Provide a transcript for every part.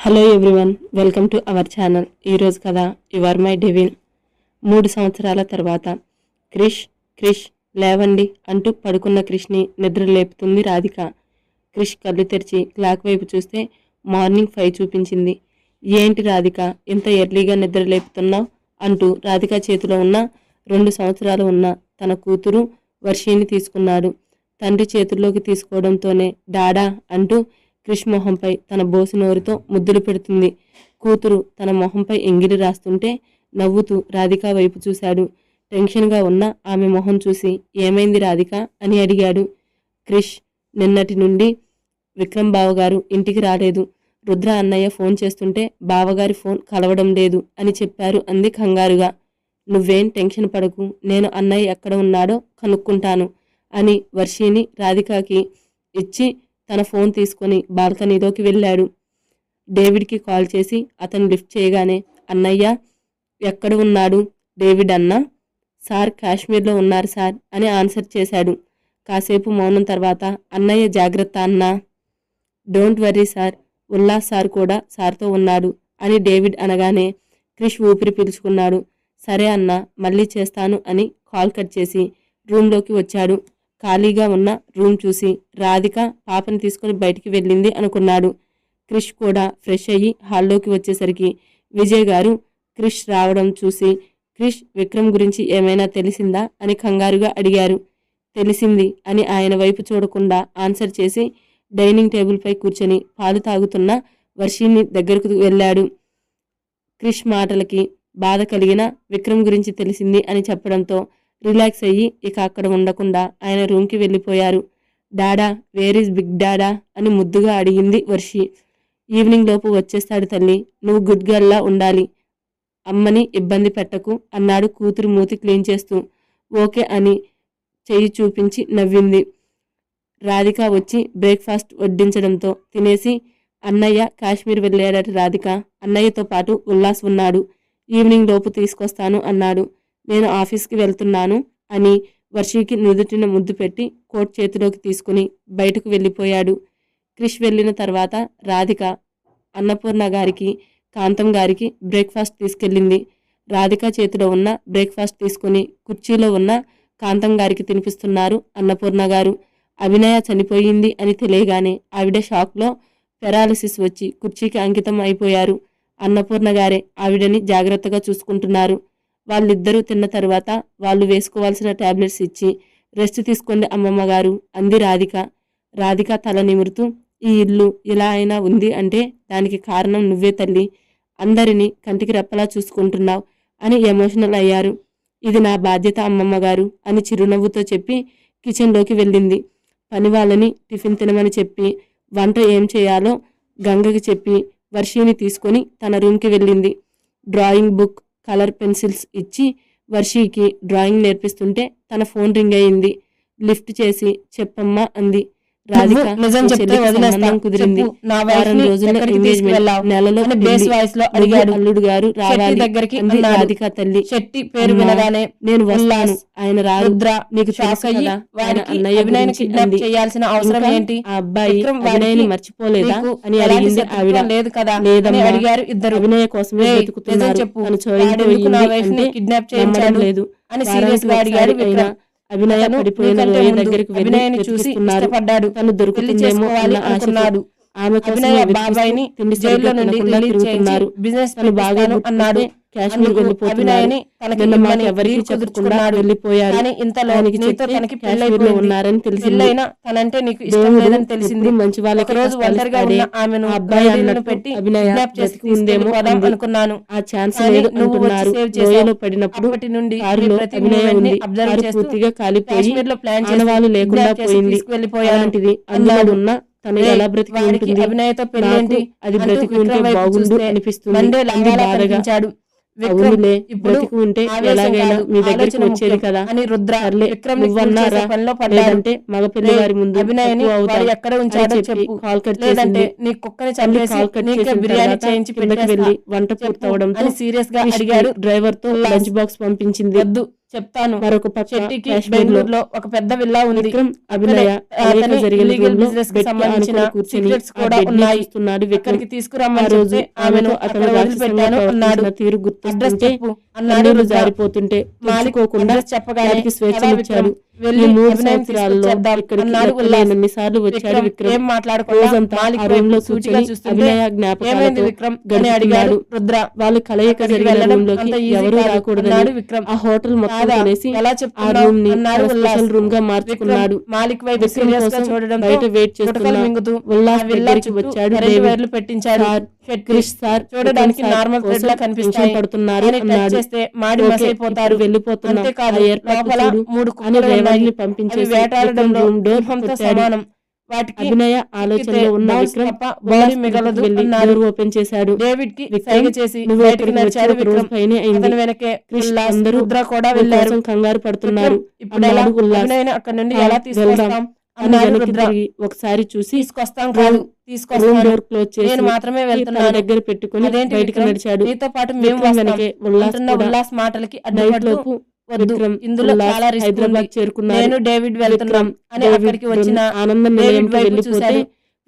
Hello everyone welcome to our channel ఈరోజు కథ your my Devin మూడు సంవత్సరాల తర్వాత క్రిష్ క్రిష్ లేవండి అంటూ పడుకున్న క్రిష్ని నిద్ర లేపుతుంది రాధిక. క్రిష్ కళ్ళు తెరిచి క్లాక్ వైపు చూస్తే మార్నింగ్ ఫైవ్ చూపించింది. ఏంటి రాధిక ఇంత ఎర్లీగా నిద్ర లేపుతున్నావు? అంటూ రాధిక చేతిలో ఉన్న రెండు సంవత్సరాలు ఉన్న తన కూతురు వర్షిని తీసుకున్నాడు. తండ్రి చేతుల్లోకి తీసుకోవడంతోనే డాడా అంటూ క్రిష్ మొహంపై తన బోసి నోరుతో ముద్దులు పెడుతుంది. కూతురు తన మొహంపై ఎంగిలి రాస్తుంటే నవ్వుతూ రాధిక వైపు చూశాడు. టెన్షన్గా ఉన్న ఆమె మొహం చూసి ఏమైంది రాధిక? అని అడిగాడు. క్రిష్ నిన్నటి నుండి విక్రమ్ బావగారు ఇంటికి రాలేదు. రుద్ర అన్నయ్య ఫోన్ చేస్తుంటే బావగారి ఫోన్ కలవడం లేదు అని చెప్పారు అంది కంగారుగా. నువ్వేం టెన్షన్ పడకు నేను అన్నయ్య ఎక్కడ ఉన్నాడో కనుక్కుంటాను అని వర్షిని రాధికాకి ఇచ్చి తన ఫోన్ తీసుకొని బాల్కనీలోకి వెళ్ళాడు. డేవిడ్కి కాల్ చేసి అతను లిఫ్ట్ చేయగానే అన్నయ్య ఎక్కడ ఉన్నాడు? డేవిడ్ అన్న? సార్ కాశ్మీర్లో ఉన్నారు సార్ అని ఆన్సర్ చేశాడు. కాసేపు మౌనం తర్వాత అన్నయ్య జాగ్రత్త అన్నా. Don't worry sir Ullas sir కూడా సార్తో ఉన్నాడు అని డేవిడ్ అనగానే క్రిష్ ఊపిరి పీల్చుకున్నాడు. సరే అన్న మళ్ళీ చేస్తాను అని కాల్ కట్ చేసి రూమ్లోకి వచ్చాడు. ఖాళీగా ఉన్న రూమ్ చూసి రాధిక పాపని తీసుకుని బయటికి వెళ్ళింది అనుకున్నాడు. క్రిష్ కూడా ఫ్రెష్ అయ్యి హాల్లోకి వచ్చేసరికి విజయ్ గారు క్రిష్ రావడం చూసి క్రిష్ విక్రమ్ గురించి ఏమైనా తెలిసిందా? అని కంగారుగా అడిగారు. తెలిసింది అని ఆయన వైపు చూడకుండా ఆన్సర్ చేసి డైనింగ్ టేబుల్పై కూర్చొని పాలు తాగుతున్న వర్షిని దగ్గరకు వెళ్ళాడు. క్రిష్ మాటలకి బాధ కలిగిన విక్రమ్ గురించి తెలిసింది అని చెప్పడంతో రిలాక్స్ అయ్యి ఇక అక్కడ ఉండకుండా ఆయన రూమ్కి వెళ్ళిపోయారు. డాడా వేర్ ఈజ్ బిగ్ డాడా అని ముద్దుగా అడిగింది వర్షి. ఈవినింగ్ లోపు వచ్చేస్తాడు తల్లి. నువ్వు గుడ్ గర్ల్లా ఉండాలి. అమ్మని ఇబ్బంది పెట్టకు అన్నాడు కూతురు మూతి క్లీన్ చేస్తూ. ఓకే అని చెయ్యి చూపించి నవ్వింది. రాధిక వచ్చి బ్రేక్ఫాస్ట్ వడ్డించడంతో తినేసి అన్నయ్య కాశ్మీర్ వెళ్ళాడట రాధిక. అన్నయ్యతో పాటు ఉల్లాస్ ఉన్నాడు. ఈవినింగ్ లోపు తీసుకొస్తాను అన్నాడు. నేను ఆఫీస్కి వెళ్తున్నాను అని వర్షికి నుదుటిన ముద్దు పెట్టి కోట్ చేతిలోకి తీసుకుని బయటకు వెళ్ళిపోయాడు. క్రిష్ వెళ్ళిన తర్వాత రాధిక అన్నపూర్ణ గారికి కాంతం గారికి బ్రేక్ఫాస్ట్ తీసుకెళ్ళింది. రాధిక చేతిలో ఉన్న బ్రేక్ఫాస్ట్ తీసుకుని కుర్చీలో ఉన్న కాంతం గారికి తినిపిస్తున్నారు అన్నపూర్ణ గారు. అభినయ చనిపోయింది అని తెలియగానే ఆవిడ షాక్లో పెరాలిసిస్ వచ్చి కుర్చీకి అంకితం అయిపోయారు. అన్నపూర్ణ గారే ఆవిడని జాగ్రత్తగా చూసుకుంటున్నారు. వాళ్ళిద్దరూ తిన్న తర్వాత వాళ్ళు వేసుకోవాల్సిన ట్యాబ్లెట్స్ ఇచ్చి రెస్ట్ తీసుకోండి అమ్మమ్మ గారు అంది రాధిక. రాధిక తల నిమురుతూ ఈ ఇల్లు ఇలా అయినా ఉంది అంటే దానికి కారణం నువ్వే తల్లి. అందరినీ కంటికి రెప్పలా చూసుకుంటున్నావు అని ఎమోషనల్ అయ్యారు. ఇది నా బాధ్యత అమ్మమ్మ గారు అని చిరునవ్వుతో చెప్పి కిచెన్లోకి వెళ్ళింది. పని వాళ్ళని టిఫిన్ తినమని చెప్పి వంట ఏం చేయాలో గంగకి చెప్పి వర్షిని తీసుకొని తన రూమ్కి వెళ్ళింది. డ్రాయింగ్ బుక్ కలర్ పెన్సిల్స్ ఇచ్చి వర్షికి డ్రాయింగ్ నేర్పిస్తుంటే తన ఫోన్ రింగ్ అయింది. లిఫ్ట్ చేసి చెప్పమ్మా అంది. నిజం "నీ చెప్తే వదిలేస్తా. కుదిరింది నా వారం రోజుల్లో ఎంగేజ్మెంట్? నెలలో. బేస్ వాయిస్లో అడిగాడు అల్లుడు గారు రావాలి దగ్గరికి. రాధిక తల్లి శెట్టి పేరు వినగానే నేను వస్తాను ఆయన నీకు షాక్ అయ్యి వాడికి అన్నయ్య కిడ్నాప్. చేయాల్సిన అవసరం ఏంటి ఆ అబ్బాయి వాడికి మర్చిపోలేదా అని అడిగింది ఆవిడ లేదు కదా లేదమ్మా అడిగారు ఇద్దరు అభినయ కోసమే "ఏయ్, వెతుకుతున్నారు నిజం చెప్పు. కిడ్నాప్ చేయించాడు లేదు అని సీరియస్గా అడిగాడు విక్రమ్ అభినయ పడిపోయిన దగ్గరికి వెళ్ళి అభినయని చూసి ఇష్టపడ్డాడు. తను దొరుకుతుందేమో అన్న అనుకున్నాడు. ఆమె అభినయ బాబాయిని తిండి జైల్లో నుండి రిలీజ్ చేయించి బిజినెస్ బాగా అన్నాడు. కాశ్మీర్ అభినయని తనకి ఇమ్మని ఎవరికి చెప్పకుండా. వెళ్ళిపోయారు. కానీ ఇంతలో నీతో తనకి ఉన్నారని తెలిసింది. పెళ్ళైనా తనంటే నీకు ఇష్టం లేదని తెలిసింది. మంచి వాళ్ళకి కష్టాలు ఒంటరిగా. ఉన్న ఆమెను అబ్బాయి అన్నట్టు పెట్టి అభినయ కిడ్నాప్ చేసి బ్రతికి ఉందేమో తీసుకెళ్ళిపోదాం అంది. అనుకున్నాను. ఆ ఛాన్స్ లేదు నువ్వు సేవ్ పడినప్పుడు అప్పటి నుండి ప్రతి అబ్జర్వ్ చేస్తూ పూర్తిగా కాలిపోయి కాశ్మీర్లో ప్లాన్ చేసి ఆనవాళ్ళు లేకుండా పోయింది. అందులో. ఉన్న తను ఎలా బ్రతికి ఉంటుంది? అభినయతో పెళ్ళేంటి అది బ్రతికి ఉంటే బాగుండు అనిపిస్తుంది. బాధగా అవునులే బ్రతికి ఉంటే ఎలాగైనా మీ దగ్గరికి వచ్చేది కదా. అని రుద్ర నువ్వన్నారా? చేసే. లేదంటే మగ పిల్లి వారి ముందు అభినయని ఎక్కడ ఉంచాడో చెప్పి కాల్ కట్ చేసింది. నీ కుక్కని చంపేసి కాల్ కట్ చేసిన బిర్యానీ చేయించి కిందకి వెళ్ళి వంట పూర్తవడంతో అని సీరియస్గా అడిగాడు. డ్రైవర్తో. లంచ్ బాక్స్ పంపించింది. వద్దు. చెప్తాను. మరొక చెట్టికి బెంగళూరులో ఒక పెద్ద విల్లా ఉంది. విక్రమ్ అభినయ business కి సంబంధించిన కూడా ఉన్నాయి. తీసుకురమ్మని రోజు ఆమెను అతను వదిలిపెట్టాను రాక్షసంగా అన్నాడు. తీరు అడ్రస్ గుర్తుంటే చెప్పు. అన్నాడు. జారిపోతుంటే మాలిక్ తెలుసుకోకుండా అడ్రస్ చెప్పగానే వాటికి "పద స్వేచ్ఛనిచ్చాడు వెళ్ళి మూడు అభినయం సంవత్సరాల్లో తీసుకొచ్చేద్దాం" ఇక్కడికి అన్నాడు ఉల్లాస్. లెక్కలేనన్ని సార్లు వచ్చాడు విక్రమ్ రోజంతా ఆ రూమ్లో కూర్చొని అభినయ జ్ఞాపకాలతో విక్రమ్ అని అడిగాడు రుద్ర. వాళ్ళు కలయిక easy ఎవరు విక్రమ్. ఆ హోటల్ మొత్తం? కొనేసి ఎలా ఆ రూమ్ని. స్పెషల్ రూమ్గా మార్చుకున్నాడు. మాలిక్ వైపు కోసం చూడడంతో బయట వెయిట్ గుటకలు చేస్తున్న మింగుతూ ఉల్లాస్ దగ్గరికి వచ్చాడు పెట్టించాడు. చూడడానికి నార్మల్ థ్రెడ్ లా కనిపిస్తాయి పడుతున్నారు అన్నాడు చేస్తే మాడి ఓకే, మసైపోతారు. ఇప్పుడు వెళ్ళిపోతున్నాం. అంతేకాదు ఆ ఏర్పాట్లు లోపల మూడు అని పంపించేసి వేటాడడంలో డోర్ సమానం. వాటికి అభినయ ఆలోచనలో ఉన్న విక్రమ్ బోడి మిగలదు డోర్ ఓపెన్ చేశాడు. డేవిడ్కి సైగ చేసి బయటికి నడిచాడు విక్రమ్ పైనే అతని వెనకే అందరూ కూడా వెళ్ళారు. కంగారు పడుతున్నారు. ఇప్పుడు అక్కడి నుండి "ఆ, ఎలా తీసుకొస్తాం? వెళ్దాం." అని అన్నాడు వెనక్కి రుద్ర తిరిగి ఒకసారి చూసి తీసుకొస్తాం కాదు రూమ్ తీసుకొస్తాను. డోర్ క్లోజ్ చేసి నేను మాత్రమే వెళ్తున్నాను. దగ్గర పెట్టుకుని బయటికి? నడిచాడు. నీతో పాటు మేము ఉల్లాస్ మాటలకి వద్దు. ఇందులో చాలా హైదరాబాద్ చేరుకున్నారు నేను డేవిడ్ వెళ్తున్నాం అని అక్కడికి వచ్చిన ఆనంద వెళ్ళిపోతే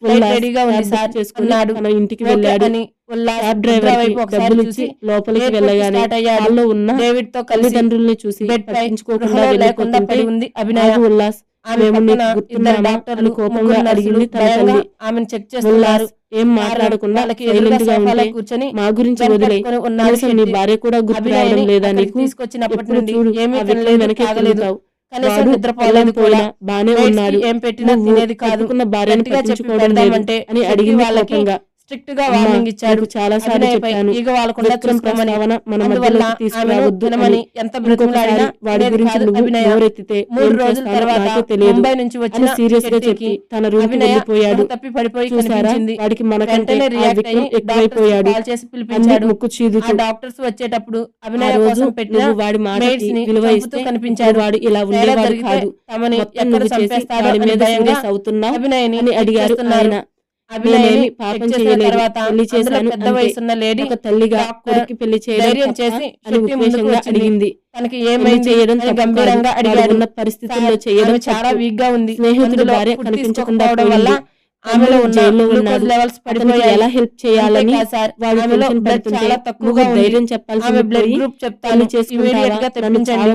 రెడీగా ఉంది సార్ బుక్ చేసుకుని అన్నాడు. తన ఇంటికి ఓకే వెళ్ళాడు. అని ఉల్లాస్ క్యాబ్ డ్రైవర్ డబ్బులు చూసి ఇచ్చి లోపలికి వెళ్ళగానే హాల్లో ఉన్న డేవిడ్తో కలిసి తల్లిదండ్రుల్ని చూసి పట్టించుకోకుండా ఉంది అభినయ. ఉల్లాస్. డాక్టర్లు కోపంగా అడిగింది తన ఆమెను చెక్ చేస్తున్నారు. ఏం మాట్లాడకుండా కూర్చొని మా గురించి వదిలే. నీ. భార్య కూడా గుర్తు రావడం లేదా నీకు? తీసుకొచ్చినప్పటి నుండి ఏమీ ఆ విక్రమ్ తినలేదు వెనకే తాగలేదు. తిరుగుతావు. కనీసం నిద్రపోలేదు పోయినా బానే ఉన్నాడు. ఏం పెట్టినా తినేది కాదు. కట్టుకున్న భార్యను గట్టిగా చెప్పి పట్టించుకోవడం లేదు పెడదామంటే అని అడిగింది వాళ్ళకి స్ట్రిక్ట్గా వార్నింగ్ ఇచ్చాడు నీకు చాలా సార్లు చెప్పాను. ఈగ వాళ్ళకుండా ప్రస్తావన మన ఆమెను తీసుకురావద్దు తినమని అని ఎంత బ్రతిమలాడినా వాడి గురించి నోరెత్తితే మూడు రోజుల తర్వాత తెలియదు ముంబై నుంచి వచ్చిన సీరియస్గా చెప్పి తన రూమ్కి వెళ్ళిపోయాడు. తప్పి పడిపోయి కనిపించింది. వాడికి మనకంటే రియాక్ట్ అయ్యి ఎక్కువైపోయాడు. కాల్ చేసి పిలిపించాడు. ముక్కు ఆ చీదుతూ డాక్టర్స్ వచ్చేటప్పుడు అభినయ కోసం పెట్టిన వాడి మాటకి ని విలువ ఇస్తే కనిపించాడు. వాడు ఇలా ఉండేవాడు కాదు. తమని ఎక్కడ చంపేస్తాడో మీద అవుతున్నావు అభినయని అడిగారు. ఆయన. అభినయని పాపం తర్వాత పెళ్ళి చేశాను పెద్ద. వయసున్న లేడీ ఒక తల్లిగా కొడుకు పెళ్ళి చేయడం చేసి అని ఉద్దేశంగా. అడిగింది తనకి ఏమైంది చేయడం గంభీరంగా. అడిగాడు ఉన్న పరిస్థితుల్లో చేయడం చాలా. వీక్గా ఉంది స్నేహితుడి భార్య కనిపించకుండా వల్ల. ఆమెలో ఉన్న. లెవెల్స్ పడిపోయాయి ఎలా హెల్ప్ చేయాలని చాలా తక్కువగా ధైర్యం ఆమె చెప్పాల్సింది బ్లడ్ గ్రూప్ చెప్తాను? ఇమీడియట్గా తెప్పించండి.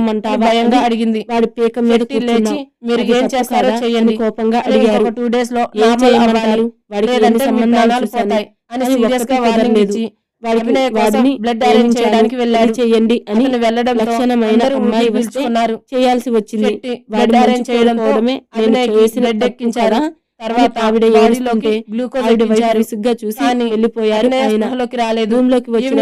భయంగా అని అడిగింది. వాడి పీక మీద లేచి. మీరు ఏం చేస్తారో? చేయండి కోపంగా అడిగారు. టూ డేస్లో ఏం చేయమంటారు? వాడికి సంబంధాలు పోతాయి అని సీరియస్గా వార్నింగ్. ఇచ్చి వాడికి వాడిని బ్లడ్ అరేంజ్ చేయడానికి వెళ్ళాడు. పెళ్ళి చేయండి అని అతను వెళ్ళడంతో లక్షణమైన అమ్మాయి చేయాల్సి వచ్చింది. శెట్టి వాడి బ్లడ్ అరేంజ్ నేను ఎక్కించారు. తర్వాత ఆవిడ ఏడుస్తుంటే గ్లూకోజ్ ఆవిడ వైపు ఎక్కించారు. విసుగ్గా చూసి వెళ్ళిపోయారు. స్పృహలోకి రాలేదు. రూమ్లోకి వచ్చిన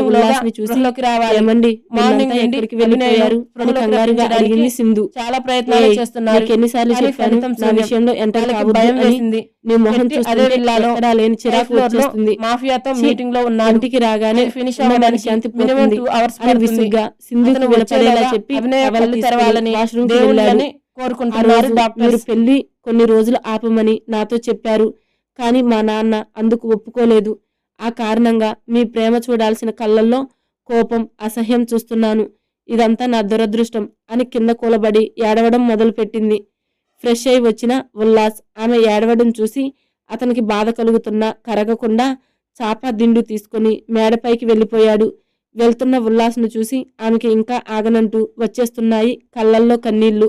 చూసి స్పృహలోకి రావాలి. ఏమండి మార్నింగ్ ఎక్కడికి వెళ్ళిపోయారు అని కంగారుగా అడిగింది సింధు. చాలా ప్రయత్నాలు చేస్తున్నారు. నీకు ఎన్నిసార్లు కానీ చెప్పాను నా. విషయంలో కావద్దు భయం వేసింది. నీ మొహం అదే ఎక్కడా లేని చిరాకు వచ్చేస్తుంది. మాఫియాతో మీటింగ్లో ఉన్నాడు ఇంటికి రాగానే ఫినిష్ ఉన్న అవ్వడానికి శాంతి మినిమం పోతుంది టూ అవర్స్ విసుగ్గా విలపడేలా వచ్చేలాగా చెప్పి తెరవాలని వాష్రూమ్ ఆ కోరుకుంటున్నారు. మీరు పెళ్ళి కొన్ని రోజులు ఆపమని నాతో చెప్పారు. కానీ మా నాన్న అందుకు ఒప్పుకోలేదు. ఆ కారణంగా మీ ప్రేమ చూడాల్సిన కళ్ళల్లో కోపం అసహ్యం చూస్తున్నాను. ఇదంతా నా దురదృష్టం అని కింద కూలబడి ఏడవడం మొదలుపెట్టింది. ఫ్రెష్ అయి వచ్చిన ఉల్లాస్ ఆమె ఏడవడం చూసి అతనికి బాధ కలుగుతున్నా కరగకుండా చాప దిండు తీసుకొని మేడపైకి వెళ్ళిపోయాడు. వెళ్తున్న ఉల్లాస్ను చూసి ఆమెకి ఇంకా ఆగనంటూ వచ్చేస్తున్నాయి కళ్ళల్లో కన్నీళ్ళు.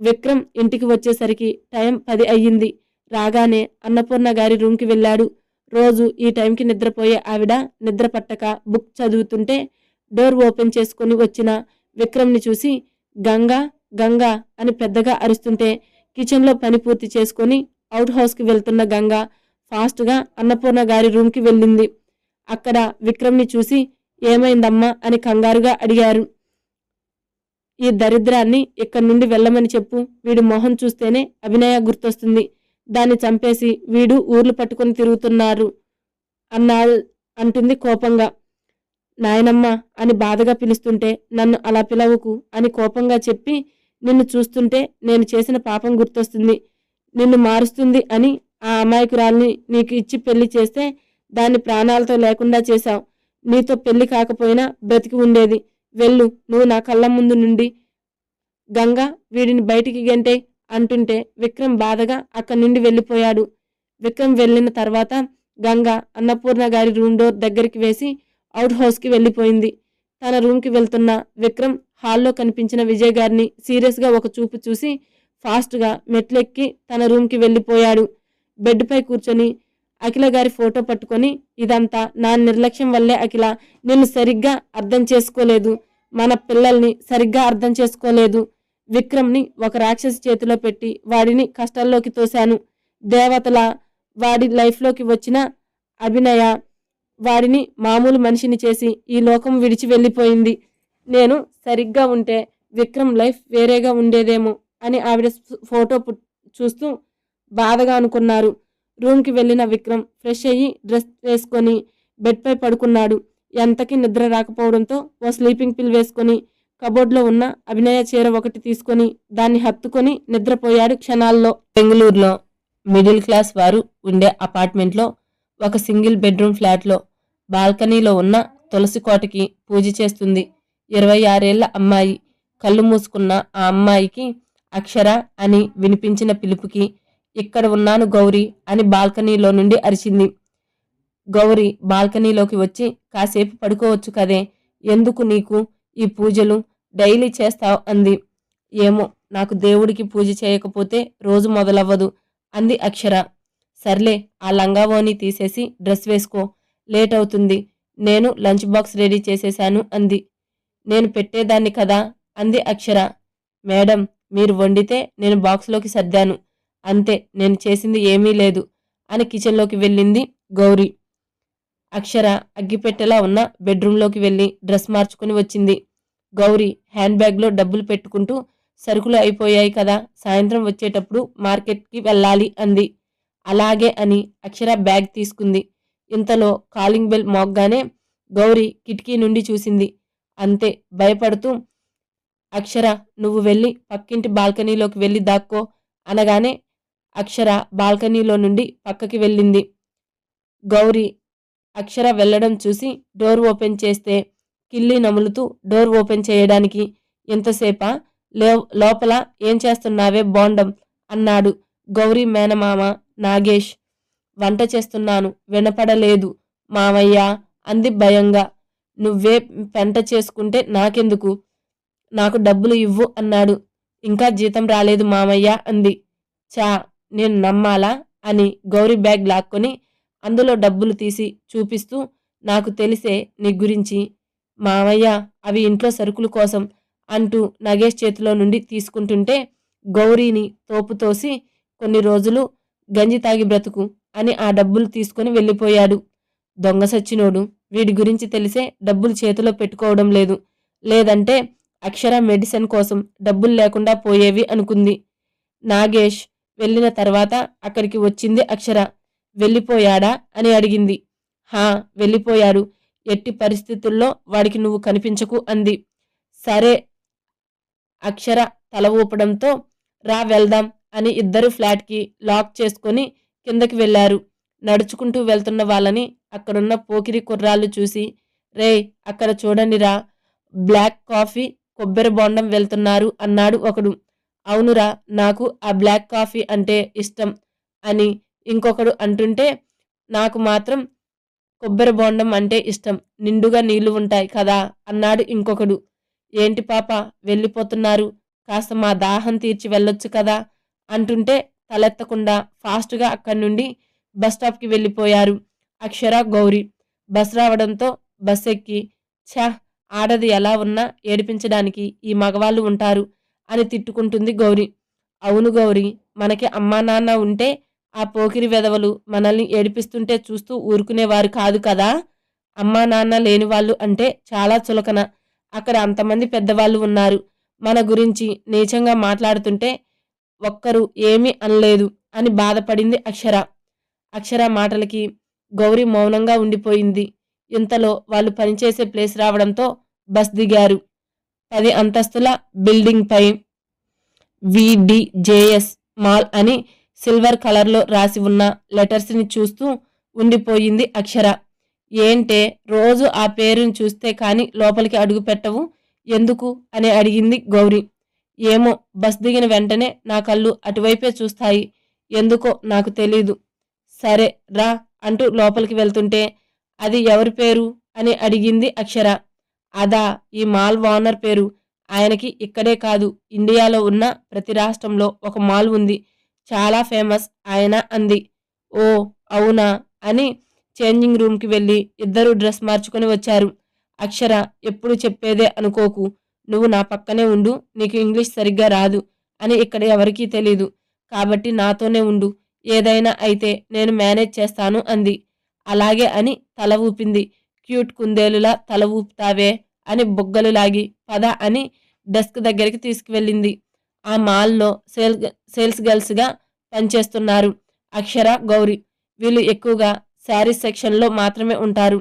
విక్రమ్ ఇంటికి వచ్చేసరికి టైం పది అయ్యింది. రాగానే అన్నపూర్ణ గారి రూమ్కి వెళ్ళాడు. రోజు ఈ టైంకి నిద్రపోయే ఆవిడ నిద్ర పట్టక బుక్ చదువుతుంటే డోర్ ఓపెన్ చేసుకుని వచ్చిన విక్రమ్ని చూసి గంగా గంగా అని పెద్దగా అరుస్తుంటే కిచెన్లో పని పూర్తి చేసుకొని అవుట్ హౌస్కి వెళ్తున్న గంగా ఫాస్ట్గా అన్నపూర్ణ గారి రూమ్కి వెళ్ళింది. అక్కడ విక్రమ్ని చూసి ఏమైందమ్మా అని కంగారుగా అడిగారు. ఈ దరిద్రాన్ని ఇక్కడి నుండి వెళ్ళమని చెప్పు. వీడి మొహం చూస్తేనే అభినయ గుర్తొస్తుంది. దాన్ని చంపేసి వీడు ఊర్లు పట్టుకొని తిరుగుతున్నారు అన్నా అంటుంది కోపంగా. నాయనమ్మ అని బాధగా పిలుస్తుంటే నన్ను అలా పిలవకు అని కోపంగా చెప్పి నిన్ను చూస్తుంటే నేను చేసిన పాపం గుర్తొస్తుంది. నిన్ను మారుస్తుంది అని ఆ అమాయకురాల్ని నీకు ఇచ్చి పెళ్ళి చేస్తే దాన్ని ప్రాణాలతో లేకుండా చేశావు. నీతో పెళ్ళి కాకపోయినా బ్రతికి ఉండేది. వెళ్ళు నువ్వు నా కళ్ళ ముందు నుండి. గంగ వీడిని బయటికి గంటే అంటుంటే విక్రమ్ బాధగా అక్కడి నుండి వెళ్ళిపోయాడు. విక్రమ్ వెళ్ళిన తర్వాత గంగ అన్నపూర్ణ గారి రూమ్ డోర్ దగ్గరికి వేసి అవుట్ హౌస్కి వెళ్ళిపోయింది. తన రూమ్కి వెళ్తున్న విక్రమ్ హాల్లో కనిపించిన విజయ్ గారిని సీరియస్గా ఒక చూపు చూసి ఫాస్ట్గా మెట్లెక్కి తన రూమ్కి వెళ్ళిపోయాడు. బెడ్పై కూర్చొని అఖిల గారి ఫోటో పట్టుకొని ఇదంతా నా నిర్లక్ష్యం వల్లే అఖిల నిన్ను సరిగ్గా అర్థం చేసుకోలేదు. మన పిల్లల్ని సరిగ్గా అర్థం చేసుకోలేదు. విక్రమ్ని ఒక రాక్షసి చేతిలో పెట్టి వాడిని కష్టాల్లోకి తోశాను. దేవతల వాడి లైఫ్లోకి వచ్చిన అభినయ వాడిని మామూలు మనిషిని చేసి ఈ లోకం విడిచి వెళ్ళిపోయింది. నేను సరిగ్గా ఉంటే విక్రమ్ లైఫ్ వేరేగా ఉండేదేమో అని ఆవిడ ఫోటో పు- చూస్తూ బాధగా అనుకున్నారు. రూమ్కి వెళ్ళిన విక్రమ్ ఫ్రెష్ అయ్యి డ్రెస్ వేసుకొని బెడ్పై పడుకున్నాడు. ఎంతకి నిద్ర రాకపోవడంతో ఓ స్లీపింగ్ పిల్ వేసుకొని కబోర్డ్లో ఉన్న అభినయ చీర ఒకటి తీసుకొని దాన్ని హత్తుకొని నిద్రపోయాడు క్షణాల్లో. బెంగళూరులో మిడిల్ క్లాస్ వారు ఉండే అపార్ట్మెంట్లో ఒక సింగిల్ బెడ్రూమ్ ఫ్లాట్లో బాల్కనీలో ఉన్న తులసి కోటకి పూజ చేస్తుంది ఇరవై ఆరేళ్ళ అమ్మాయి. కళ్ళు మూసుకున్న ఆ అమ్మాయికి అక్షర అని వినిపించిన పిలుపుకి ఇక్కడ ఉన్నాను గౌరీ అని బాల్కనీలో నుండి అరిచింది. గౌరీ బాల్కనీలోకి వచ్చి కాసేపు పడుకోవచ్చు కదే. ఎందుకు నీకు ఈ పూజలు? డైలీ చేస్తావు అంది. ఏమో నాకు దేవుడికి పూజ చేయకపోతే రోజు మొదలవ్వదు అంది అక్షర. సర్లే ఆ లంగావోని తీసేసి డ్రెస్ వేసుకో. లేట్ అవుతుంది. నేను లంచ్ బాక్స్ రెడీ చేసేశాను అంది. నేను పెట్టేదాన్ని కదా అంది అక్షర. మేడం మీరు వండితే నేను బాక్స్లోకి సర్దాను. అంతే నేను చేసింది ఏమీ లేదు అని కిచెన్లోకి వెళ్ళింది గౌరీ. అక్షర అగ్గిపెట్టెలా ఉన్న బెడ్రూమ్లోకి వెళ్ళి డ్రెస్ మార్చుకుని వచ్చింది. గౌరీ హ్యాండ్ బ్యాగ్లో డబ్బులు పెట్టుకుంటూ సరుకులు అయిపోయాయి కదా సాయంత్రం వచ్చేటప్పుడు మార్కెట్కి వెళ్ళాలి అంది. అలాగే అని అక్షర బ్యాగ్ తీసుకుంది. ఇంతలో కాలింగ్ బెల్ మోగ్గానే గౌరీ కిటికీ నుండి చూసింది. అంతే భయపడుతూ అక్షర నువ్వు వెళ్ళి పక్కింటి బాల్కనీలోకి వెళ్ళి దాక్కో అనగానే అక్షర బాల్కనీలో నుండి పక్కకి వెళ్ళింది. గౌరీ అక్షర వెళ్ళడం చూసి డోర్ ఓపెన్ చేస్తే కిల్లి నములుతూ డోర్ ఓపెన్ చేయడానికి ఎంతసేపా? లో లోపల ఏం చేస్తున్నావే బోండం? అన్నాడు గౌరీ మేనమామ నాగేష్. వంట చేస్తున్నాను వినపడలేదు మామయ్య అంది భయంగా. నువ్వే పెంట చేసుకుంటే నాకెందుకు? నాకు డబ్బులు ఇవ్వు అన్నాడు. ఇంకా జీతం రాలేదు మామయ్య అంది. చా నేను నమ్మాలా అని గౌరీ బ్యాగ్ లాక్కొని అందులో డబ్బులు తీసి చూపిస్తూ నాకు తెలిసే నీ గురించి మామయ్య అవి ఇంట్లో సరుకుల కోసం అంటూ నగేష్ చేతిలో నుండి తీసుకుంటుంటే గౌరీని తోపుతోసి కొన్ని రోజులు గంజి తాగి బ్రతుకు అని ఆ డబ్బులు తీసుకొని వెళ్ళిపోయాడు. దొంగ సచ్చినోడు వీడి గురించి తెలిసే డబ్బులు చేతిలో పెట్టుకోవడం లేదు. లేదంటే అక్షర మెడిసిన్ కోసం డబ్బులు లేకుండా పోయేవి అనుకుంది. నాగేష్ వెళ్ళిన తర్వాత అక్కడికి వచ్చింది అక్షర. వెళ్ళిపోయాడా? అని అడిగింది. హా వెళ్ళిపోయాడు. ఎట్టి పరిస్థితుల్లో వాడికి నువ్వు కనిపించకు అంది. సరే అక్షర తల ఊపడంతో రా వెళ్దాం అని ఇద్దరు ఫ్లాట్కి లాక్ చేసుకొని కిందకి వెళ్ళారు. నడుచుకుంటూ వెళ్తున్న వాళ్ళని అక్కడున్న పోకిరి కుర్రాళ్ళు చూసి రే అక్కడ చూడండిరా బ్లాక్ కాఫీ కొబ్బరి బొండం వెళ్తున్నారు అన్నాడు ఒకడు. అవునురా నాకు ఆ బ్లాక్ కాఫీ అంటే ఇష్టం అని ఇంకొకడు అంటుంటే నాకు మాత్రం కొబ్బరి బోండం అంటే ఇష్టం. నిండుగా నీళ్ళు ఉంటాయి కదా అన్నాడు ఇంకొకడు. ఏంటి పాప వెళ్ళిపోతున్నారు. కాస్త మా దాహం తీర్చి వెళ్ళొచ్చు కదా అంటుంటే తలెత్తకుండా ఫాస్ట్గా అక్కడి నుండి బస్ స్టాప్కి వెళ్ళిపోయారు అక్షర గౌరీ. బస్ రావడంతో బస్ ఎక్కి ఛా ఆడది ఎలా ఉన్నా ఏడిపించడానికి ఈ మగవాళ్ళు ఉంటారు. అని తిట్టుకుంటుంది గౌరీ. అవును గౌరీ మనకి అమ్మా నాన్న ఉంటే ఆ పోకిరి వెధవలు మనల్ని ఏడిపిస్తుంటే చూస్తూ ఊరుకునేవారు కాదు కదా. అమ్మా నాన్న లేని వాళ్ళు అంటే చాలా చులకన. అక్కడ అంతమంది పెద్దవాళ్ళు ఉన్నారు. మన గురించి నీచంగా మాట్లాడుతుంటే ఒక్కరు ఏమీ అనలేదు అని బాధపడింది అక్షర. అక్షర మాటలకి గౌరీ మౌనంగా ఉండిపోయింది. ఇంతలో వాళ్ళు పనిచేసే ప్లేస్ రావడంతో బస్ దిగారు. పది అంతస్తుల బిల్డింగ్ పై విడిజేఎస్ మాల్ అని సిల్వర్ కలర్లో రాసి ఉన్న లెటర్స్ని చూస్తూ ఉండిపోయింది అక్షర. ఏంటే రోజు ఆ పేరుని చూస్తే కానీ లోపలికి అడుగు పెట్టవు? ఎందుకు? అని అడిగింది గౌరీ. ఏమో బస్ దిగిన వెంటనే నా కళ్ళు అటువైపే చూస్తాయి. ఎందుకో నాకు తెలీదు. సరే రా అంటూ లోపలికి వెళ్తుంటే అది ఎవరి పేరు? అని అడిగింది అక్షర. అదా ఈ మాల్ ఓనర్ పేరు. ఆయనకి ఇక్కడే కాదు ఇండియాలో ఉన్న ప్రతి రాష్ట్రంలో ఒక మాల్ ఉంది. చాలా ఫేమస్ ఆయన అంది. ఓ అవునా? అని చేంజింగ్ రూమ్కి వెళ్ళి ఇద్దరు డ్రెస్ మార్చుకొని వచ్చారు. అక్షర ఎప్పుడు చెప్పేదే అనుకోకు. నువ్వు నా పక్కనే ఉండు నీకు ఇంగ్లీష్ సరిగ్గా రాదు అని ఇక్కడ ఎవరికీ తెలీదు. కాబట్టి నాతోనే ఉండు. ఏదైనా అయితే నేను మేనేజ్ చేస్తాను అంది. అలాగే అని తల ఊపింది. క్యూట్ కుందేలులా తల ఊపుతావే? అని బుగ్గలు లాగి పద అని డెస్క్ దగ్గరికి తీసుకువెళ్ళింది. ఆ మాల్లో సేల్ సేల్స్ గర్ల్స్గా పనిచేస్తున్నారు అక్షర గౌరీ. వీళ్ళు ఎక్కువగా శారీస్ సెక్షన్లో మాత్రమే ఉంటారు.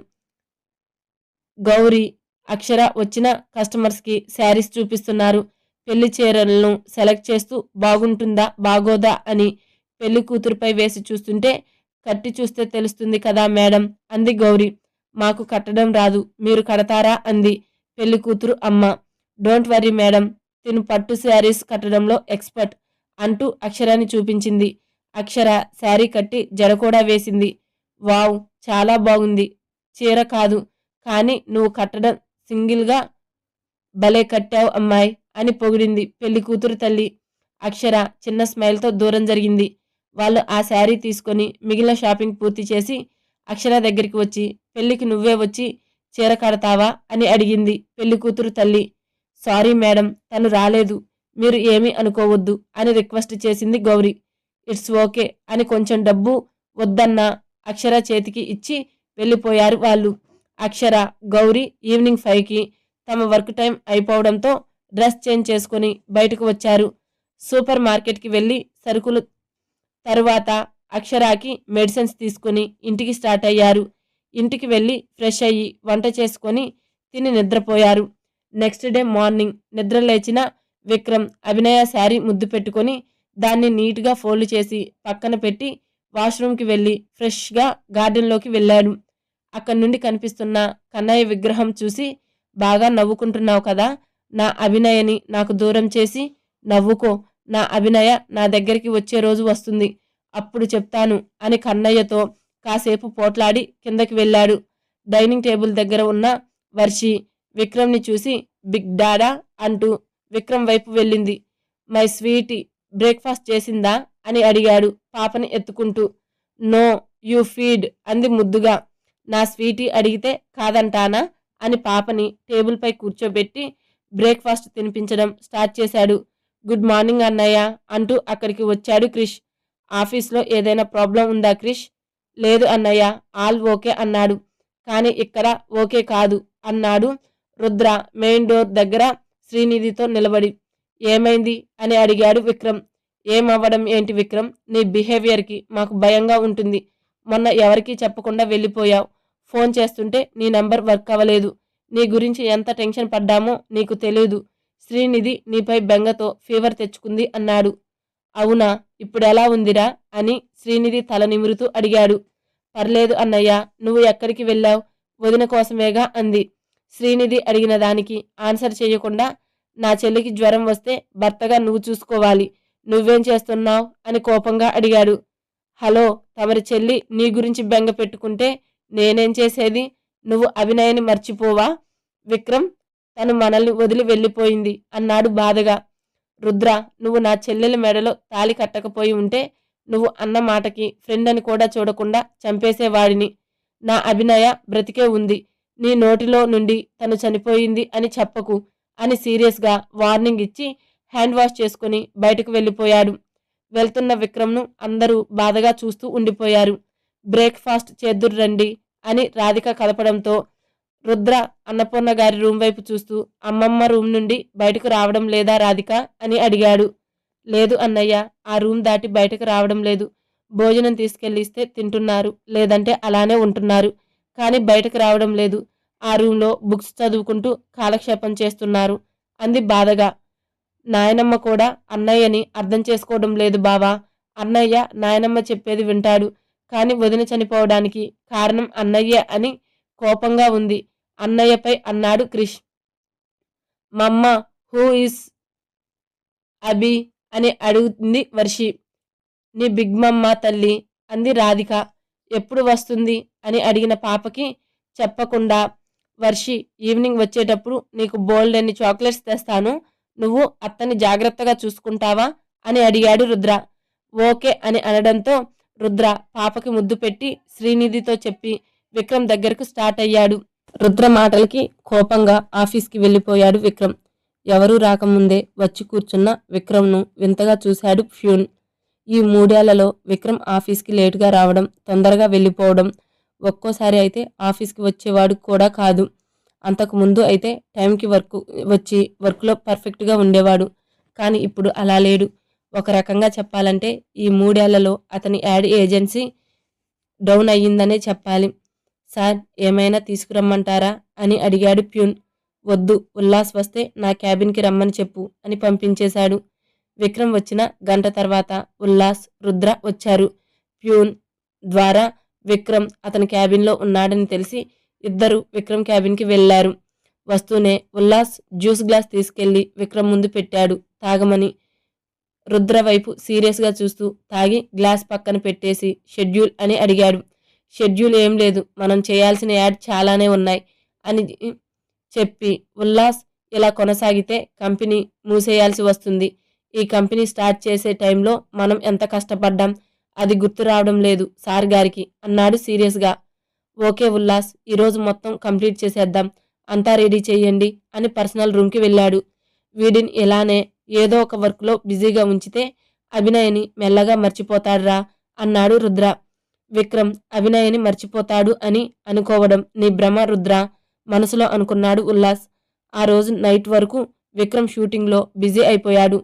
గౌరీ అక్షర వచ్చిన కస్టమర్స్కి శారీస్ చూపిస్తున్నారు. పెళ్ళి చీరలను సెలెక్ట్ చేస్తూ బాగుంటుందా బాగోదా అని పెళ్ళి కూతురుపై వేసి చూస్తుంటే కట్టి చూస్తే తెలుస్తుంది కదా మేడం అంది గౌరీ. మాకు కట్టడం రాదు మీరు కడతారా అంది. పెళ్ళి కూతురు అమ్మ. డోంట్ వరీ మేడం తిను పట్టు శారీస్ కట్టడంలో ఎక్స్పర్ట్ అంటూ అక్షరాన్ని చూపించింది. అక్షర శారీ కట్టి జడ కూడా వేసింది. వావ్ చాలా బాగుంది. చీర కాదు కానీ నువ్వు కట్టడం సింగిల్గా భలే కట్టావు అమ్మాయి అని పొగిడింది పెళ్ళి కూతురు తల్లి. అక్షర చిన్న స్మైల్తో దూరం జరిగింది. వాళ్ళు ఆ శారీ తీసుకొని మిగిలిన షాపింగ్ పూర్తి చేసి అక్షర దగ్గరికి వచ్చి పెళ్ళికి నువ్వే వచ్చి చీర కడతావా? అని అడిగింది పెళ్ళి కూతురు తల్లి. సారీ మేడం తను రాలేదు. మీరు ఏమీ అనుకోవద్దు అని రిక్వెస్ట్ చేసింది గౌరీ. ఇట్స్ ఓకే అని కొంచెం డబ్బు వద్దన్న అక్షర చేతికి ఇచ్చి వెళ్ళిపోయారు వాళ్ళు. అక్షర గౌరీ ఈవినింగ్ ఫైవ్కి తమ వర్క్ టైం అయిపోవడంతో డ్రెస్ చేంజ్ చేసుకుని బయటకు వచ్చారు. సూపర్ మార్కెట్కి వెళ్ళి సరుకులు తరువాత అక్షరాకి మెడిసిన్స్ తీసుకుని ఇంటికి స్టార్ట్ అయ్యారు. ఇంటికి వెళ్ళి ఫ్రెష్ అయ్యి వంట చేసుకొని తిని నిద్రపోయారు. నెక్స్ట్ డే మార్నింగ్ నిద్ర లేచిన విక్రమ్ అభినయ శారీ ముద్దు పెట్టుకొని దాన్ని నీట్గా ఫోల్డ్ చేసి పక్కన పెట్టి వాష్రూమ్కి వెళ్ళి ఫ్రెష్గా గార్డెన్లోకి వెళ్ళాడు. అక్కడి నుండి కనిపిస్తున్న కన్నయ్య విగ్రహం చూసి బాగా నవ్వుకుంటున్నావు కదా నా అభినయని నాకు దూరం చేసి నవ్వుకో నా అభినయ నా దగ్గరికి వచ్చే రోజు వస్తుంది అప్పుడు చెప్తాను అని కన్నయ్యతో కాసేపు పోట్లాడి కిందకి వెళ్ళాడు. డైనింగ్ టేబుల్ దగ్గర ఉన్న వర్షి విక్రమ్ని చూసి బిగ్ డాడా అంటూ విక్రమ్ వైపు వెళ్ళింది. మై స్వీటీ బ్రేక్ఫాస్ట్ చేసిందా అని అడిగాడు పాపని ఎత్తుకుంటూ. నో యూ ఫీడ్ అంది ముద్దుగా. నా స్వీటీ అడిగితే కాదంటానా అని పాపని టేబుల్పై కూర్చోబెట్టి బ్రేక్ఫాస్ట్ తినిపించడం స్టార్ట్ చేశాడు. గుడ్ మార్నింగ్ అన్నయ్య అంటూ అక్కడికి వచ్చాడు క్రిష్. ఆఫీస్లో ఏదైనా ప్రాబ్లం ఉందా క్రిష్? లేదు అన్నయ్య ఆల్ ఓకే అన్నాడు. కానీ ఇక్కడ ఓకే కాదు అన్నాడు రుద్ర. మెయిన్ డోర్ దగ్గర శ్రీనిధితో నిలబడి. ఏమైంది? అని అడిగాడు విక్రమ్. ఏమవ్వడం ఏంటి విక్రమ్? నీ బిహేవియర్కి మాకు భయంగా ఉంటుంది. మొన్న ఎవరికీ చెప్పకుండా వెళ్ళిపోయావు. ఫోన్ చేస్తుంటే నీ నంబర్ వర్క్ అవ్వలేదు. నీ గురించి ఎంత టెన్షన్ పడ్డామో నీకు తెలియదు శ్రీనిధి నీపై బెంగతో ఫీవర్ తెచ్చుకుంది అన్నాడు. అవునా? ఇప్పుడు ఎలా ఉందిరా? అని శ్రీనిధి తల నిమురుతూ అడిగాడు. పర్లేదు అన్నయ్య నువ్వు ఎక్కడికి వెళ్ళావు? వదిన కోసమేగా? అంది. శ్రీనిధి అడిగిన దానికి ఆన్సర్ చేయకుండా నా చెల్లికి జ్వరం వస్తే భర్తగా నువ్వు చూసుకోవాలి. నువ్వేం చేస్తున్నావు? అని కోపంగా అడిగాడు. హలో తమరి చెల్లి నీ గురించి బెంగ పెట్టుకుంటే నేనేం చేసేది? నువ్వు అభినయని మర్చిపోవా? విక్రమ్ తను మనల్ని వదిలి వెళ్ళిపోయింది అన్నాడు బాధగా. రుద్ర నువ్వు నా చెల్లెల మెడలో తాలి కట్టకపోయి ఉంటే నువ్వు అన్న మాటకి ఫ్రెండ్ అని కూడా చూడకుండా చంపేసేవాడిని. నా అభినయ బ్రతికే ఉంది. నీ నోటిలో నుండి తను చనిపోయింది అని చెప్పకు అని సీరియస్గా వార్నింగ్ ఇచ్చి హ్యాండ్ వాష్ చేసుకుని బయటకు వెళ్ళిపోయాడు. వెళ్తున్న విక్రమ్ను అందరూ బాధగా చూస్తూ ఉండిపోయారు. బ్రేక్ఫాస్ట్ చేద్దురు రండి అని రాధిక కలపడంతో రుద్ర అన్నపూర్ణ గారి రూమ్ వైపు చూస్తూ అమ్మమ్మ రూమ్ నుండి బయటకు రావడం లేదా రాధిక? అని అడిగాడు. లేదు అన్నయ్య ఆ రూమ్ దాటి బయటకు రావడం లేదు. భోజనం తీసుకెళ్ళిస్తే తింటున్నారు లేదంటే అలానే ఉంటున్నారు. కానీ బయటకు రావడం లేదు. ఆ రూమ్లో బుక్స్ చదువుకుంటూ కాలక్షేపం చేస్తున్నారు అంది బాధగా. నాయనమ్మ కూడా అన్నయ్యని అర్థం చేసుకోవడం లేదు బావా. అన్నయ్య నాయనమ్మ చెప్పేది వింటాడు. కానీ వదిన చనిపోవడానికి కారణం అన్నయ్య అని కోపంగా ఉంది. అన్నయ్యపై అన్నాడు క్రిష్. మమ్మ హూ ఇస్ అబి అని అడుగుతుంది వర్షి. నీ బిగ్ మమ్మ తల్లి అంది రాధిక. ఎప్పుడు వస్తుంది? అని అడిగిన పాపకి చెప్పకుండా వర్షి ఈవినింగ్ వచ్చేటప్పుడు నీకు బోల్డ్ అన్ని చాక్లెట్స్ తెస్తాను. నువ్వు అత్తని జాగ్రత్తగా చూసుకుంటావా? అని అడిగాడు రుద్ర. ఓకే అని అనడంతో రుద్ర పాపకి ముద్దు పెట్టి శ్రీనిధితో చెప్పి విక్రమ్ దగ్గరకు స్టార్ట్ అయ్యాడు. రుద్ర మాటలకి కోపంగా ఆఫీస్కి వెళ్ళిపోయాడు విక్రమ్. ఎవరూ రాకముందే వచ్చి కూర్చున్న విక్రమ్ను వింతగా చూశాడు ఫ్యూన్. ఈ మూడేళ్ళలో విక్రమ్ ఆఫీస్కి లేటుగా రావడం తొందరగా వెళ్ళిపోవడం ఒక్కోసారి అయితే ఆఫీస్కి వచ్చేవాడు కూడా కాదు. అంతకు ముందు అయితే టైంకి వర్క్ వచ్చి వర్క్లో పర్ఫెక్ట్గా ఉండేవాడు కానీ ఇప్పుడు అలా లేడు. ఒక రకంగా చెప్పాలంటే ఈ మూడేళ్ళలో అతని యాడ్ ఏజెన్సీ డౌన్ అయ్యిందనే చెప్పాలి. సార్ ఏమైనా తీసుకురమ్మంటారా? అని అడిగాడు ప్యూన్. వద్దు ఉల్లాస్ వస్తే నా క్యాబిన్కి రమ్మని చెప్పు అని పంపించేశాడు. విక్రమ్ వచ్చిన గంట తర్వాత ఉల్లాస్ రుద్ర వచ్చారు. ప్యూన్ ద్వారా విక్రమ్ అతని క్యాబిన్లో ఉన్నాడని తెలిసి ఇద్దరు విక్రమ్ క్యాబిన్కి వెళ్ళారు. వస్తూనే ఉల్లాస్ జ్యూస్ గ్లాస్ తీసుకెళ్ళి విక్రమ్ ముందు పెట్టాడు. తాగమని రుద్ర వైపు సీరియస్గా చూస్తూ తాగి గ్లాస్ పక్కన పెట్టేసి షెడ్యూల్ అని అడిగాడు. షెడ్యూల్ ఏం లేదు. మనం చేయాల్సిన యాడ్ చాలానే ఉన్నాయి అని చెప్పి ఉల్లాస్ ఇలా కొనసాగితే కంపెనీ మూసేయాల్సి వస్తుంది. ఈ కంపెనీ స్టార్ట్ చేసే టైంలో మనం ఎంత కష్టపడ్డాం? అది గుర్తు రావడం లేదు. సార్ గారికి అన్నాడు సీరియస్గా ఓకే ఉల్లాస్ ఈరోజు మొత్తం కంప్లీట్ చేసేద్దాం. అంతా రెడీ చేయండి అని పర్సనల్ రూమ్కి వెళ్ళాడు. వీడిని ఇలానే ఏదో ఒక వర్క్లో బిజీగా ఉంచితే అభినయని మెల్లగా మర్చిపోతాడురా అన్నాడు రుద్ర. విక్రమ్ అభినయని మర్చిపోతాడు అని అనుకోవడం నీ భ్రమ రుద్ర. మనసులో అనుకున్నాడు ఉల్లాస్. ఆ రోజు నైట్ వరకు విక్రమ్ షూటింగ్లో బిజీ అయిపోయాడు.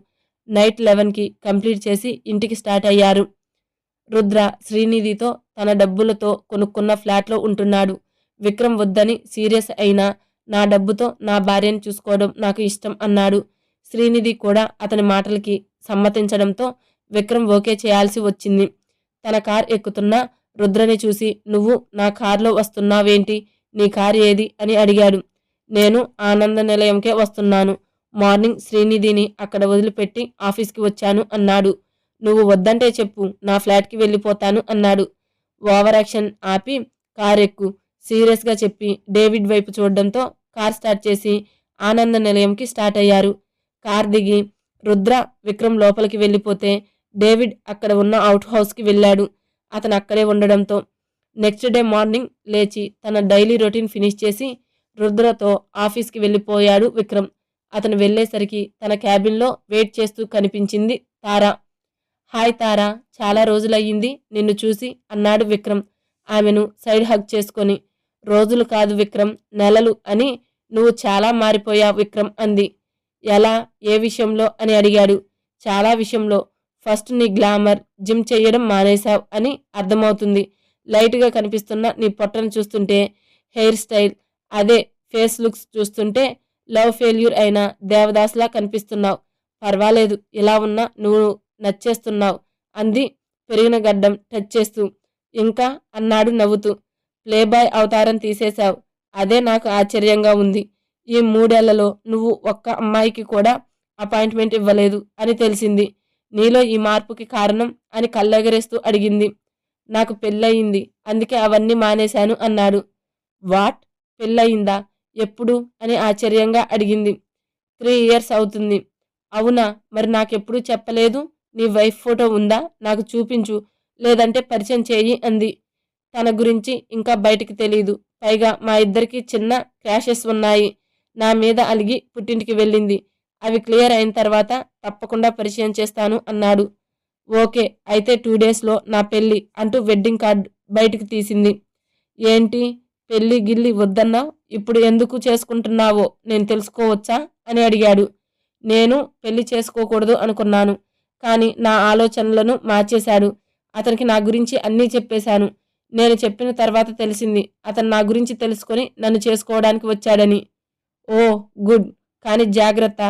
నైట్ లెవెన్కి కంప్లీట్ చేసి ఇంటికి స్టార్ట్ అయ్యారు. రుద్ర శ్రీనిధితో తన డబ్బులతో కొనుక్కున్న ఫ్లాట్లో ఉంటున్నాడు. విక్రమ్ వద్దని సీరియస్ అయినా నా డబ్బుతో నా భార్యను చూసుకోవడం నాకు ఇష్టం అన్నాడు. శ్రీనిధి కూడా అతని మాటలకి సమ్మతించడంతో విక్రమ్ ఓకే చేయాల్సి వచ్చింది. తన కార్ ఎక్కుతున్న రుద్రని చూసి నువ్వు నా కారులో వస్తున్నావేంటి? నీ కారు ఏది? అని అడిగాడు. నేను ఆనంద నిలయంకే వస్తున్నాను. మార్నింగ్ శ్రీనిధిని అక్కడ వదిలిపెట్టి ఆఫీస్కి వచ్చాను అన్నాడు. నువ్వు వద్దంటే చెప్పు. నా ఫ్లాట్కి వెళ్ళిపోతాను అన్నాడు. ఓవర్ యాక్షన్ ఆపి కార్ ఎక్కు సీరియస్గా చెప్పి డేవిడ్ వైపు చూడడంతో కార్ స్టార్ట్ చేసి ఆనంద నిలయంకి స్టార్ట్ అయ్యారు. కార్ దిగి రుద్ర విక్రమ్ లోపలికి వెళ్ళిపోతే డేవిడ్ అక్కడ ఉన్న అవుట్ హౌస్కి వెళ్ళాడు. అతను అక్కడే ఉండడంతో నెక్స్ట్ డే మార్నింగ్ లేచి తన డైలీ రొటీన్ ఫినిష్ చేసి రుద్రతో ఆఫీస్కి వెళ్ళిపోయాడు విక్రమ్. అతను వెళ్ళేసరికి తన క్యాబిన్లో వెయిట్ చేస్తూ కనిపించింది తారా. హాయ్ తారా చాలా రోజులయ్యింది నిన్ను చూసి అన్నాడు విక్రమ్. ఆమెను సైడ్ హగ్ చేసుకొని రోజులు కాదు విక్రమ్ నెలలు అని నువ్వు చాలా మారిపోయా విక్రమ్ అంది. ఎలా ఏ విషయంలో అని అడిగాడు. చాలా విషయంలో ఫస్ట్ నీ గ్లామర్ జిమ్ చేయడం మానేశావు అని అర్థమవుతుంది. లైట్గా కనిపిస్తున్న నీ పొట్టను చూస్తుంటే హెయిర్ స్టైల్ అదే ఫేస్ లుక్స్ చూస్తుంటే లవ్ ఫెయిల్యూర్ అయిన దేవదాస్లా కనిపిస్తున్నావు. పర్వాలేదు ఇలా ఉన్నా నువ్వు నచ్చేస్తున్నావు అంది పెరిగిన గడ్డం టచ్ చేస్తూ. ఇంకా అన్నాడు నవ్వుతూ. ప్లేబాయ్ అవతారం తీసేశావు. అదే నాకు ఆశ్చర్యంగా ఉంది. ఈ మూడేళ్ళలో నువ్వు ఒక్క అమ్మాయికి కూడా అపాయింట్మెంట్ ఇవ్వలేదు అని తెలిసింది. నీలో ఈ మార్పుకి కారణం అని కళ్ళెగరేస్తూ అడిగింది. నాకు పెళ్ళయింది. అందుకే అవన్నీ మానేశాను అన్నాడు. వాట్? పెళ్ళయిందా? ఎప్పుడు? అని ఆశ్చర్యంగా అడిగింది. త్రీ ఇయర్స్ అవుతుంది. అవునా? మరి నాకెప్పుడు చెప్పలేదు? నీ వైఫ్ ఫోటో ఉందా? నాకు చూపించు. లేదంటే పరిచయం చేయి అంది. తన గురించి ఇంకా బయటికి తెలియదు పైగా మా ఇద్దరికి చిన్న క్రాషెస్ ఉన్నాయి. నా మీద అలిగి పుట్టింటికి వెళ్ళింది. అవి క్లియర్ అయిన తర్వాత తప్పకుండా పరిచయం చేస్తాను అన్నాడు. ఓకే అయితే టూ డేస్లో నా పెళ్ళి అంటూ వెడ్డింగ్ కార్డు బయటికి తీసింది. ఏంటి? పెళ్ళి గిల్లి వద్దన్నావు? ఇప్పుడు ఎందుకు చేసుకుంటున్నావో నేను తెలుసుకోవచ్చా? అని అడిగాడు. నేను పెళ్ళి చేసుకోకూడదు అనుకున్నాను కానీ నా ఆలోచనలను మార్చేశాడు. అతనికి నా గురించి అన్నీ చెప్పేశాను. నేను చెప్పిన తర్వాత తెలిసింది అతను నా గురించి తెలుసుకొని నన్ను చేసుకోవడానికి వచ్చాడని. ఓ గుడ్ కానీ జాగ్రత్త.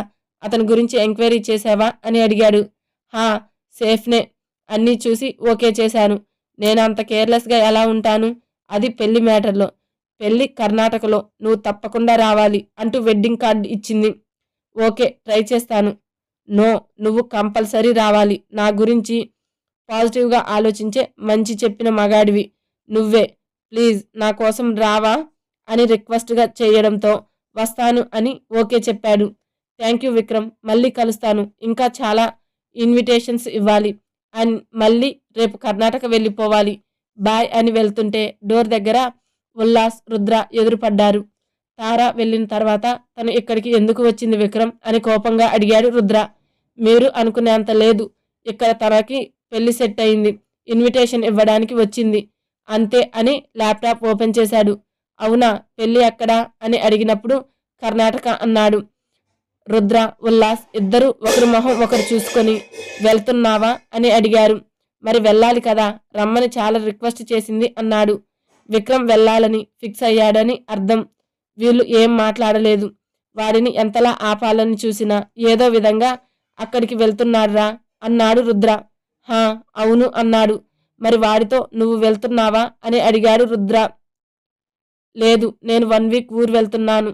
అతని గురించి ఎంక్వైరీ చేశావా అని అడిగాడు. హా సేఫ్నే. అన్నీ చూసి ఓకే చేశాను. నేను అంత కేర్లెస్గా ఎలా ఉంటాను? అది పెళ్ళి మ్యాటర్లో. పెళ్ళి కర్ణాటకలో. నువ్వు తప్పకుండా రావాలి అంటూ వెడ్డింగ్ కార్డు ఇచ్చింది. ఓకే ట్రై చేస్తాను. నో నువ్వు కంపల్సరీ రావాలి. నా గురించి పాజిటివ్గా ఆలోచించే మంచి చెప్పిన మగాడివి. నువ్వే. ప్లీజ్ నా కోసం రావా? అని రిక్వెస్ట్గా చేయడంతో వస్తాను అని ఓకే చెప్పాడు. Thank you Vikram. మళ్ళీ కలుస్తాను. ఇంకా చాలా ఇన్విటేషన్స్ ఇవ్వాలి. అండ్ మళ్ళీ రేపు కర్ణాటక వెళ్ళిపోవాలి. బాయ్ అని వెళ్తుంటే డోర్ దగ్గర ఉల్లాస్ రుద్ర ఎదురుపడ్డారు. తారా వెళ్ళిన తర్వాత తను ఇక్కడికి ఎందుకు వచ్చింది విక్రమ్ అని కోపంగా అడిగాడు రుద్ర. మీరు అనుకునేంత లేదు. ఇక్కడ తనకి పెళ్ళి సెట్ అయింది. ఇన్విటేషన్ ఇవ్వడానికి వచ్చింది. అంతే అని ల్యాప్టాప్ ఓపెన్ చేశాడు. అవునా పెళ్ళి ఎక్కడా అని అడిగినప్పుడు కర్ణాటక అన్నాడు. రుద్ర ఉల్లాస్ ఇద్దరు ఒకరి మొహం ఒకరు చూసుకొని వెళ్తున్నావా? అని అడిగారు. మరి వెళ్ళాలి కదా రమ్మని చాలా రిక్వెస్ట్ చేసింది అన్నాడు. విక్రమ్ వెళ్ళాలని ఫిక్స్ అయ్యాడని అర్థం. వీళ్ళు ఏం మాట్లాడలేదు. వాడిని ఎంతలా ఆపాలని చూసినా ఏదో విధంగా అక్కడికి వెళ్తున్నాడ్రా అన్నాడు రుద్ర. హా అవును అన్నాడు. మరి వాడితో నువ్వు వెళ్తున్నావా? అని అడిగాడు రుద్ర. లేదు నేను వన్ వీక్ ఊరు వెళ్తున్నాను.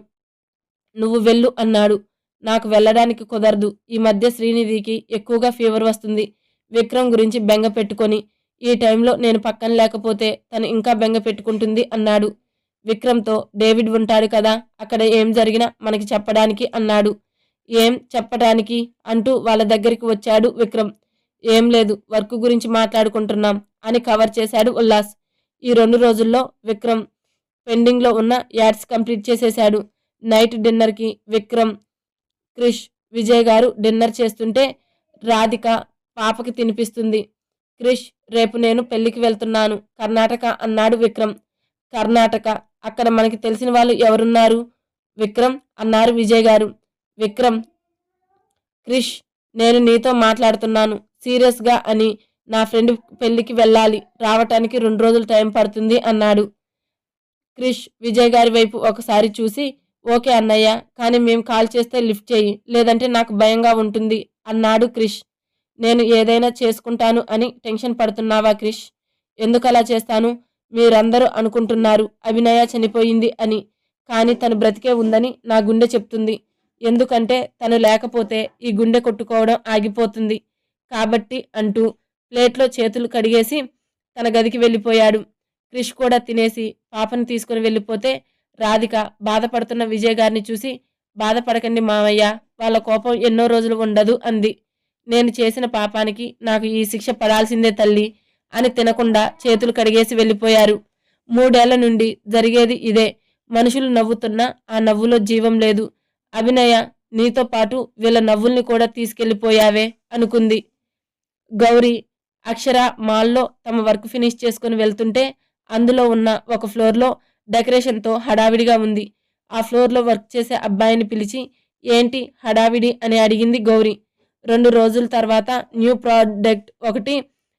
నువ్వు వెళ్ళు అన్నాడు. నాకు వెళ్ళడానికి కుదరదు. ఈ మధ్య శ్రీనిధికి ఎక్కువగా ఫీవర్ వస్తుంది. విక్రమ్ గురించి బెంగ పెట్టుకొని ఈ టైంలో నేను పక్కన లేకపోతే తను ఇంకా బెంగ పెట్టుకుంటుంది అన్నాడు. విక్రమ్తో డేవిడ్ ఉంటాడు కదా అక్కడ ఏం జరిగినా మనకి చెప్పడానికి అన్నాడు. ఏం చెప్పడానికి? అంటూ వాళ్ళ దగ్గరికి వచ్చాడు విక్రమ్. ఏం లేదు వర్క్ గురించి మాట్లాడుకుంటున్నాం అని కవర్ చేశాడు ఉల్లాస్. ఈ రెండు రోజుల్లో విక్రమ్ పెండింగ్లో ఉన్న యాడ్స్ కంప్లీట్ చేసేశాడు. నైట్ డిన్నర్కి విక్రమ్ క్రిష్ విజయ్ గారు డిన్నర్ చేస్తుంటే రాధిక పాపకి తినిపిస్తుంది. క్రిష్ రేపు నేను పెళ్ళికి వెళ్తున్నాను. కర్ణాటక అన్నాడు విక్రమ్. కర్ణాటక? అక్కడ మనకి తెలిసిన వాళ్ళు ఎవరున్నారు? విక్రమ్ అన్నారు విజయ్ గారు. విక్రమ్ క్రిష్ నేను నీతో మాట్లాడుతున్నాను. సీరియస్గా అని నా ఫ్రెండ్ పెళ్ళికి వెళ్ళాలి. రావటానికి రెండు రోజులు టైం పడుతుంది అన్నాడు. క్రిష్ విజయ్ గారి వైపు ఒకసారి చూసి ఓకే అన్నయ్య కానీ మేము కాల్ చేస్తే లిఫ్ట్ చేయి లేదంటే నాకు భయంగా ఉంటుంది. అన్నాడు క్రిష్. నేను ఏదైనా చేసుకుంటాను అని టెన్షన్ పడుతున్నావా క్రిష్? ఎందుకలా చేస్తాను? మీరందరూ అనుకుంటున్నారు అభినయ చనిపోయింది అని. కానీ తను బ్రతికే ఉందని నా గుండె చెప్తుంది. ఎందుకంటే తను లేకపోతే ఈ గుండె కొట్టుకోవడం ఆగిపోతుంది. కాబట్టి అంటూ ప్లేట్లో చేతులు కడిగేసి తన గదికి వెళ్ళిపోయాడు. క్రిష్ కూడా తినేసి పాపను తీసుకుని వెళ్ళిపోతే రాధిక బాధపడుతున్న విజయ్ గారిని చూసి బాధపడకండి మామయ్య వాళ్ళ కోపం ఎన్నో రోజులు ఉండదు అంది. నేను చేసిన పాపానికి నాకు ఈ శిక్ష పడాల్సిందే తల్లి అని తినకుండా చేతులు కడిగేసి వెళ్ళిపోయారు. మూడేళ్ళ నుండి జరిగేది ఇదే. మనుషులు నవ్వుతున్నా ఆ నవ్వులో జీవం లేదు. అభినయ నీతో పాటు వీళ్ళ నవ్వుల్ని కూడా తీసుకెళ్ళిపోయావే అనుకుంది. గౌరీ అక్షర మాల్లో తమ వర్క్ ఫినిష్ చేసుకుని వెళ్తుంటే అందులో ఉన్న ఒక ఫ్లోర్లో డెకరేషన్తో హడావిడిగా ఉంది. ఆ ఫ్లోర్లో వర్క్ చేసే అబ్బాయిని పిలిచి ఏంటి హడావిడి? అని అడిగింది గౌరీ. రెండు రోజుల తర్వాత న్యూ ప్రోడక్ట్ ఒకటి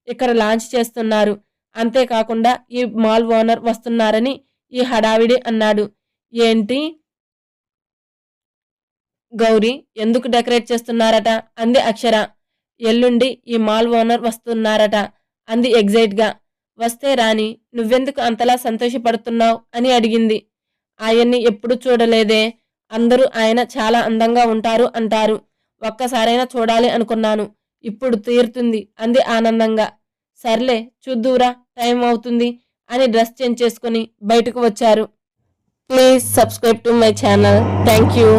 ఇక్కడ లాంచ్ చేస్తున్నారు. అంతేకాకుండా ఈ మాల్ ఓనర్ వస్తున్నారని ఈ హడావిడి అన్నాడు. ఏంటి? గౌరీ ఎందుకు డెకరేట్ చేస్తున్నారట? అంది అక్షర. ఎల్లుండి ఈ మాల్ ఓనర్ వస్తున్నారట అంది ఎగ్జైట్గా. వస్తే రాని నువ్వెందుకు అంతలా సంతోషపడుతున్నావు? అని అడిగింది. ఆయన్ని ఎప్పుడు చూడలేదే. అందరూ ఆయన చాలా అందంగా ఉంటారు అంటారు. ఒక్కసారైనా చూడాలి అనుకున్నాను. ఇప్పుడు తీరుతుంది అంది ఆనందంగా. సర్లే చూద్దురా టైం అవుతుంది అని డ్రెస్ చేంజ్ చేసుకుని బయటకు వచ్చారు. Please subscribe to my channel. Thank you